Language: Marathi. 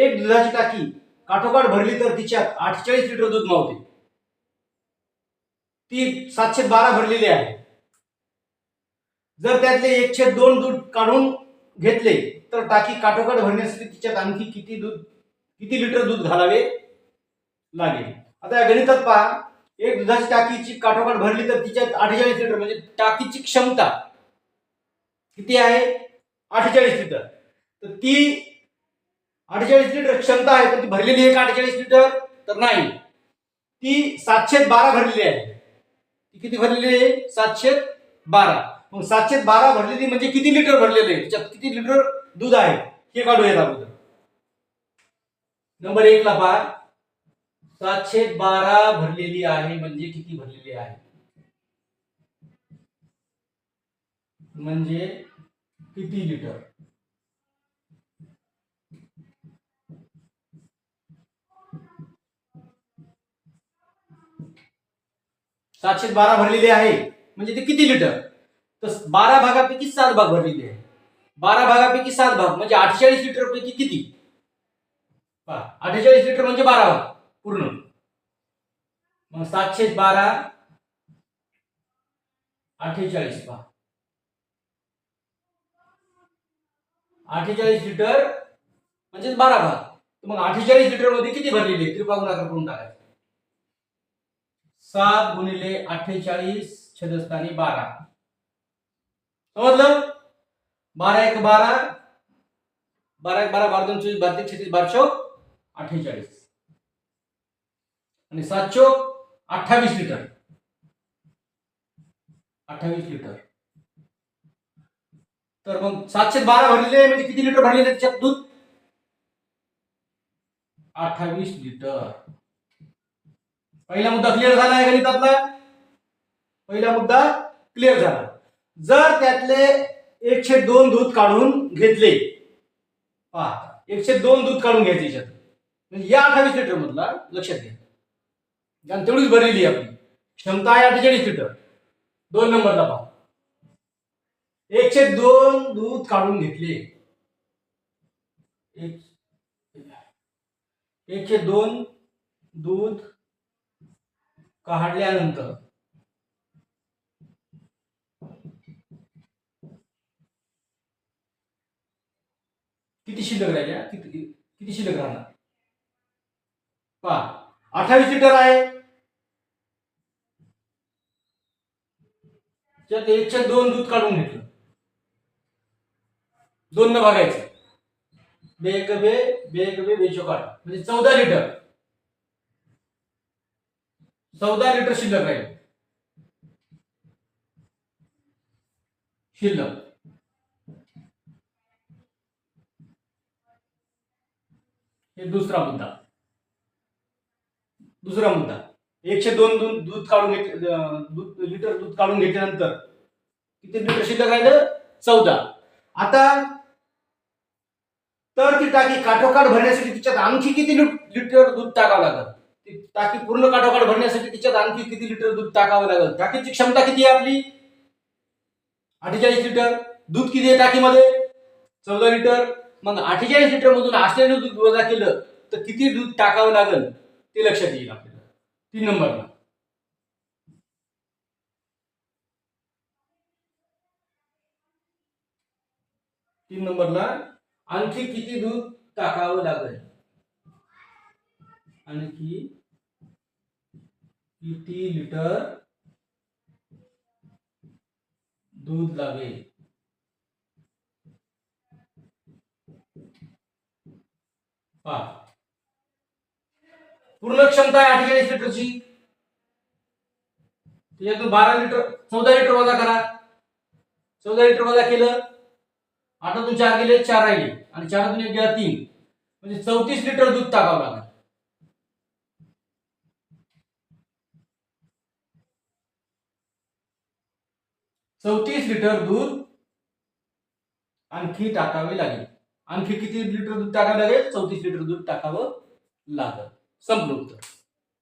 एक दुधाची टाकी. काठोकाठ भरली तर तिच्यात अठ्ठेचाळीस लिटर दूध मावते. ती सातशे बारा भरलेली आहे. जर त्यातले एकशे दोन दूध काढून घेतले तर टाकी काठोकाठ भरण्यासाठी तिच्यात आणखी किती दूध किती लिटर दूध घालावे लागेल? आता या गणितात पहा एक दुधाची टाकीची काठोकाठ भरली तर तिच्यात अठ्ठेचाळीस लिटर म्हणजे टाकीची क्षमता किती आहे? अठ्ठेचाळीस लिटर. तर ती अठ्ठेचाळीस लिटर क्षमता आहे पण ती भरलेली आहे का अठ्ठेचाळीस लिटर तर नाही. ती सातशे बारा भरलेली आहे. ती किती भरलेली आहे? सातशे बारा. मग सातशे बारा भरलेली म्हणजे किती लिटर भरलेले आहे? त्याच्यात किती लिटर दूध आहे? हे काढूयात अगोदर. नंबर एक ला पहा. सातशे बारा भरलेली आहे म्हणजे किती भरलेली आहे? म्हणजे किती लिटर? सातशे बारा भरलेली आहे. म्हणजे ते किती लिटर? तर बारा भागापैकी सात भाग भरलेली आहे बारा भागापैकी सात भाग म्हणजे अठ्ठेचाळीस लिटर पैकी किती? पहा, अठ्ठेचाळीस लिटर म्हणजे बारा भाग पूर्ण. मग सातशे बारा अठ्ठेचाळीस पहा. अठ्ठेचाळीस लिटर म्हणजे बारा भाग. तर मग अठ्ठेचाळीस लिटरमध्ये किती भरलेली आहे त्रिपा गुणाकार करून टाकायचं. सात गुणिले अठ्ठेचाळीस छदस्थानी बारा. समजलं? बारा एक बारा. बारा एक बारा बारा दोन चोवीस बारा छत्तीस बारा चौक अठ्ठेचाळीस. आणि सात चौक अठ्ठावीस लिटर. अठ्ठावीस लिटर. तर मग सातशे बारा भरलेले म्हणजे किती लिटर भरलेले त्याच्यात दूध? अठ्ठावीस लिटर. पहिला मुद्दा क्लिअर झाला आहे गणितातला? पहिला मुद्दा क्लिअर झाला. जर त्यातले एकशे दोन दूध काढून घेतले पहा एकशे दोन दूध काढून घ्यायचे याच्यात. म्हणजे या अठ्ठावीस लिटर मधला लक्षात घ्या. आणि तेवढीच भरलेली आपली. क्षमता आहे अठ्ठेचाळीस लिटर दोन नंबरला पहा. एकशे दोन दूध काढून घेतले. एक एकशे दोन दूध काढल्यानंतर. किती शिल्लक राहिल्या? किती किती शिल्लक राहणार? पहा अठ्ठावीस लिटर आहे. त्यात एकशे दोन दूध काढून घेतलं. दोन न भागायचं. बे एक बे बे एक बे म्हणजे चौदा लिटर. चौदा लिटर शिल्लक राहील शिल्लक. हे दुसरा मुद्दा. दुसरा मुद्दा. एकशे दोन दोन दूध काढून घेत दूध लिटर दूध काढून घेतल्यानंतर किती लिटर शिल्लक राहिलं? चौदा. आता तर ती टाकी काठोकाठ भरण्यासाठी तिच्यात आणखी किती लिटर दूध टाकावं लागतं ती टाकी पूर्ण काठोकाठ भरण्यासाठी तिच्यात आणखी किती लिटर दूध टाकावं लागेल? टाकीची क्षमता किती आहे आपली? अठ्ठेचाळीस लिटर. दूध किती आहे टाकीमध्ये? चौदा लिटर. मग अठ्ठेचाळीस लिटर मधून असलेलं दूध वजा केलं तर किती दूध टाकावं लागेल? ते लक्षात येईल आपल्याला. तीन नंबरला. तीन नंबरला आणखी किती दूध टाकावं लागेल? आणखी किती लिटर दूध लागेल? पहा. पूर्ण क्षमता आहे अठ्ठेचाळीस लिटरची त्याच्यातून बारा लिटर चौदा लिटर वजा करा. चौदा लिटर वजा केलं. आठातून चार गेले चार राहिले. आणि चारातून एक गेला तीन. म्हणजे चौतीस लिटर दूध टाकावं लागेल. चौतीस लिटर दूध आणखी टाकावे लागेल. आणखी किती लिटर दूध टाकावं लागेल? चौतीस लिटर दूध टाकावं लागेल. संपलं उत्तर.